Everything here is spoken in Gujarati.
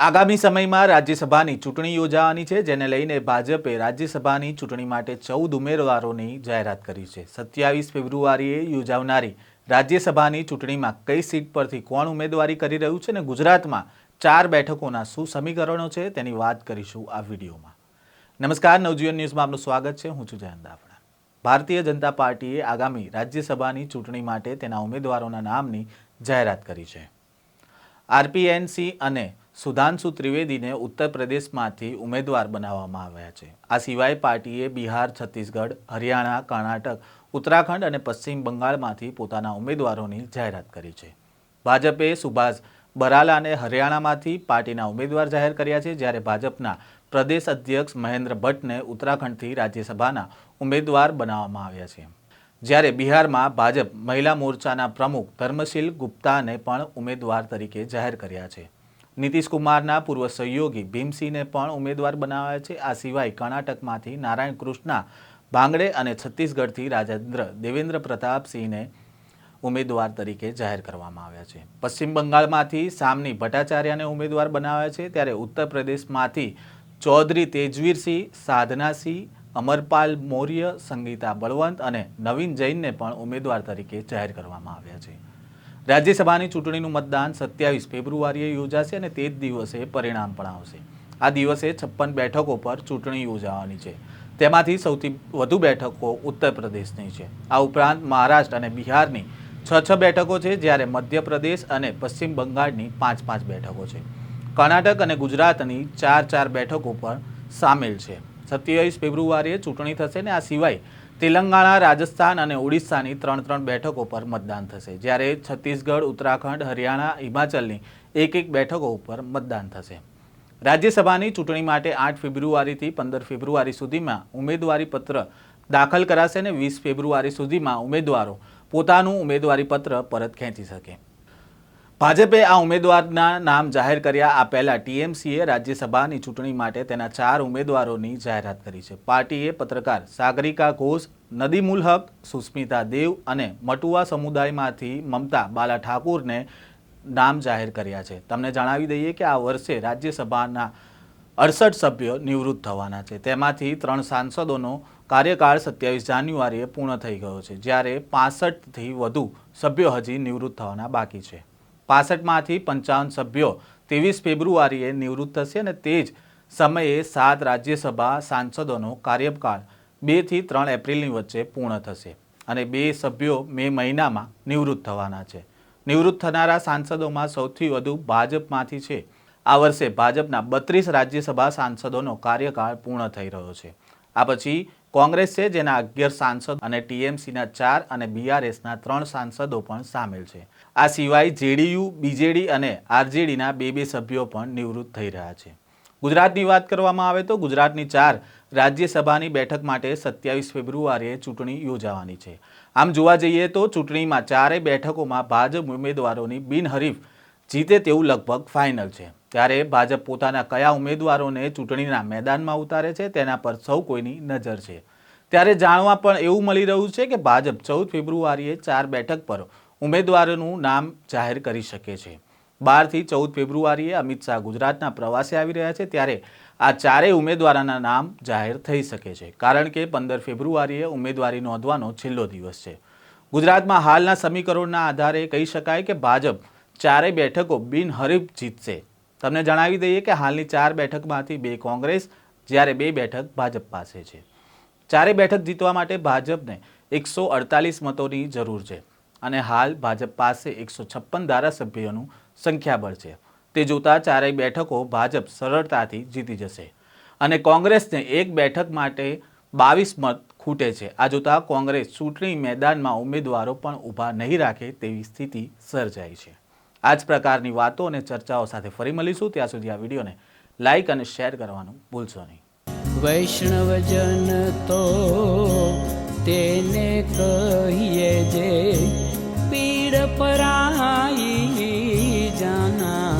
આગામી સમયમાં રાજ્યસભાની ચૂંટણી યોજાવાની છે, જેને લઈને ભાજપે રાજ્યસભાની ચૂંટણી માટે ચૌદ ઉમેદવારોની જાહેરાત કરી છે. સત્યાવીસ ફેબ્રુઆરીએ યોજાનારી રાજ્યસભાની ચૂંટણીમાં કઈ સીટ પરથી કોણ ઉમેદવારી કરી રહ્યું છે અને ગુજરાતમાં ચાર બેઠકોના શું સમીકરણો છે તેની વાત કરીશું આ વિડીયોમાં. નમસ્કાર, નવજીવન ન્યૂઝમાં આપનું સ્વાગત છે. હું છું જયંત દાફડા. ભારતીય જનતા પાર્ટીએ આગામી રાજ્યસભાની ચૂંટણી માટે તેના ઉમેદવારોના નામની જાહેરાત કરી છે. આરપીએનસી અને સુધાંશુ ત્રિવેદીને ઉત્તર પ્રદેશમાંથી ઉમેદવાર બનાવવામાં આવ્યા છે. આ સિવાય પાર્ટીએ બિહાર, છત્તીસગઢ, હરિયાણા, કર્ણાટક, ઉત્તરાખંડ અને પશ્ચિમ બંગાળમાંથી પોતાના ઉમેદવારોની જાહેરાત કરી છે. ભાજપે સુભાષ બરાલાને હરિયાણામાંથી પાર્ટીના ઉમેદવાર જાહેર કર્યા છે, જ્યારે ભાજપના પ્રદેશ અધ્યક્ષ મહેન્દ્ર ભટ્ટને ઉત્તરાખંડથી રાજ્યસભાના ઉમેદવાર બનાવવામાં આવ્યા છે. જ્યારે બિહારમાં ભાજપ મહિલા મોરચાના પ્રમુખ ધર્મશીલ ગુપ્તાને પણ ઉમેદવાર તરીકે જાહેર કર્યા છે. કુમારના પૂર્વ સહયોગી ભીમસિંહને પણ ઉમેદવાર બનાવ્યા છે. આ સિવાય કર્ણાટકમાંથી નારાયણ કૃષ્ણા ભાંગડે અને છત્તીસગઢથી રાજેન્દ્ર દેવેન્દ્ર પ્રતાપસિંહને ઉમેદવાર તરીકે જાહેર કરવામાં આવ્યા છે. પશ્ચિમ બંગાળમાંથી સામની ભટ્ટાચાર્યને ઉમેદવાર બનાવ્યા છે. ત્યારે ઉત્તર પ્રદેશમાંથી ચૌધરી તેજવીરસિંહ, સાધનાસિંહ, અમરપાલ મૌર્ય, સંગીતા બળવંત અને નવીન જૈનને પણ ઉમેદવાર તરીકે જાહેર કરવામાં આવ્યા છે. રાજ્યસભાની ચૂંટણીનું મતદાન સત્યાવીસ ફેબ્રુઆરીએ યોજાશે અને તે જ દિવસે પરિણામ પણ આવશે. આ દિવસે છપ્પન બેઠકો પર ચૂંટણી યોજાવાની છે. તેમાંથી સૌથી વધુ બેઠકો ઉત્તર પ્રદેશની છે. આ ઉપરાંત મહારાષ્ટ્ર અને બિહારની છ છ બેઠકો છે, જ્યારે મધ્યપ્રદેશ અને પશ્ચિમ બંગાળની પાંચ પાંચ બેઠકો છે. કર્ણાટક અને ગુજરાતની ચાર ચાર બેઠકો પર સામેલ છે. સત્યાવીસ ફેબ્રુઆરીએ ચૂંટણી થશે ને આ સિવાય તેલંગાણા, રાજસ્થાન અને ઓડિશાની ત્રણ ત્રણ બેઠકો પર મતદાન થશે. જ્યારે છત્તીસગઢ, ઉત્તરાખંડ, હરિયાણા, હિમાચલની એક એક બેઠકો ઉપર મતદાન થશે. રાજ્યસભાની ચૂંટણી માટે આઠ ફેબ્રુઆરીથી પંદર ફેબ્રુઆરી સુધીમાં ઉમેદવારી પત્ર દાખલ કરાશે અને વીસ ફેબ્રુઆરી સુધીમાં ઉમેદવારો પોતાનું ઉમેદવારી પત્ર પરત ખેંચી શકે. ભાજપે આ ઉમેદવારના નામ જાહેર કર્યા. આ પહેલા ટીએમસીએ રાજ્યસભાની ચૂંટણી માટે તેના ચાર ઉમેદવારોની જાહેરાત કરી છે. પાર્ટીએ પત્રકાર સાગરિકા ઘોષ નદીમુલ હક, સુસ્મિતા દેવ અને મટુઆ સમુદાયમાંથી મમતા બાલા ઠાકુરને નામ જાહેર કર્યા છે. તમને જણાવી દઈએ કે આ વર્ષે રાજ્યસભાના અડસઠ સભ્યો નિવૃત્ત થવાના છે. તેમાંથી ત્રણ સાંસદોનો કાર્યકાળ સત્યાવીસ જાન્યુઆરીએ પૂર્ણ થઈ ગયો છે, જ્યારે પાસઠથી વધુ સભ્યો હજી નિવૃત્ત થવાના બાકી છે. પાસઠમાંથી પંચાવન સભ્યો ત્રેવીસ ફેબ્રુઆરીએ નિવૃત્ત થશે અને તે જ સમયે સાત રાજ્યસભા સાંસદોનો કાર્યકાળ બેથી ત્રણ એપ્રિલની વચ્ચે પૂર્ણ થશે અને બે સભ્યો મે મહિનામાં નિવૃત્ત થવાના છે. નિવૃત્ત થનારા સાંસદોમાં સૌથી વધુ ભાજપમાંથી છે. આ વર્ષે ભાજપના બત્રીસ રાજ્યસભા સાંસદોનો કાર્યકાળ પૂર્ણ થઈ રહ્યો છે. આ પછી કોંગ્રેસ છે, જેના અગિયાર સાંસદ અને ટીએમસીના ચાર અને બીઆરએસના ત્રણ સાંસદો પણ સામેલ છે. આ સિવાય જેડીયુ, બીજેડી અને આરજેડીના બે બે સભ્યો પણ નિવૃત્ત થઈ રહ્યા છે. ગુજરાતની વાત કરવામાં આવે તો ગુજરાતની ચાર રાજ્યસભાની બેઠક માટે સત્યાવીસ ફેબ્રુઆરીએ ચૂંટણી યોજાવાની છે. આમ જોવા જઈએ તો ચૂંટણીમાં ચારેય બેઠકોમાં ભાજપ ઉમેદવારોની બિનહરીફ જીતે તેવું લગભગ ફાઇનલ છે. ત્યારે ભાજપ પોતાના કયા ઉમેદવારોને ચૂંટણીના મેદાનમાં ઉતારે છે તેના પર સૌ કોઈની નજર છે. ત્યારે જાણવા પણ એવું મળી રહ્યું છે કે ભાજપ ચૌદ ફેબ્રુઆરીએ ચાર બેઠક પર ઉમેદવારોનું નામ જાહેર કરી શકે છે. બારથી ચૌદ ફેબ્રુઆરીએ અમિત શાહ ગુજરાતના પ્રવાસે આવી રહ્યા છે ત્યારે આ ચારેય ઉમેદવારોના નામ જાહેર થઈ શકે છે. કારણ કે પંદર ફેબ્રુઆરીએ ઉમેદવારી નોંધવાનો છેલ્લો દિવસ છે. ગુજરાતમાં હાલના સમીકરણોના આધારે કહી શકાય કે ભાજપ ચારેય બેઠકો બિનહરીફ જીતશે. તમને જણાવી દઈએ કે હાલની ચાર બેઠકમાંથી બે કોંગ્રેસ, જ્યારે બે બેઠક ભાજપ પાસે છે. ચારે બેઠક જીતવા માટે ભાજપને એકસો અડતાલીસ મતોની જરૂર છે અને હાલ ભાજપ પાસે એકસો છપ્પન ધારાસભ્યોનું સંખ્યાબળ છે. તે જોતાં ચારેય બેઠકો ભાજપ સરળતાથી જીતી જશે. અને કોંગ્રેસને એક બેઠક માટે બાવીસ મત ખૂટે છે. આ જોતાં કોંગ્રેસ ચૂંટણી મેદાનમાં ઉમેદવારો પણ ઊભા નહીં રાખે તેવી સ્થિતિ સર્જાઈ છે. આ જ પ્રકારની વાતો અને ચર્ચાઓ સાથે ફરી મળીશું. ત્યાં સુધી આ વિડીયોને લાઈક અને શેર કરવાનું ભૂલશો નહીં. વૈષ્ણવજન તો તેને કહીએ જે પીડ પરાઈ જાના.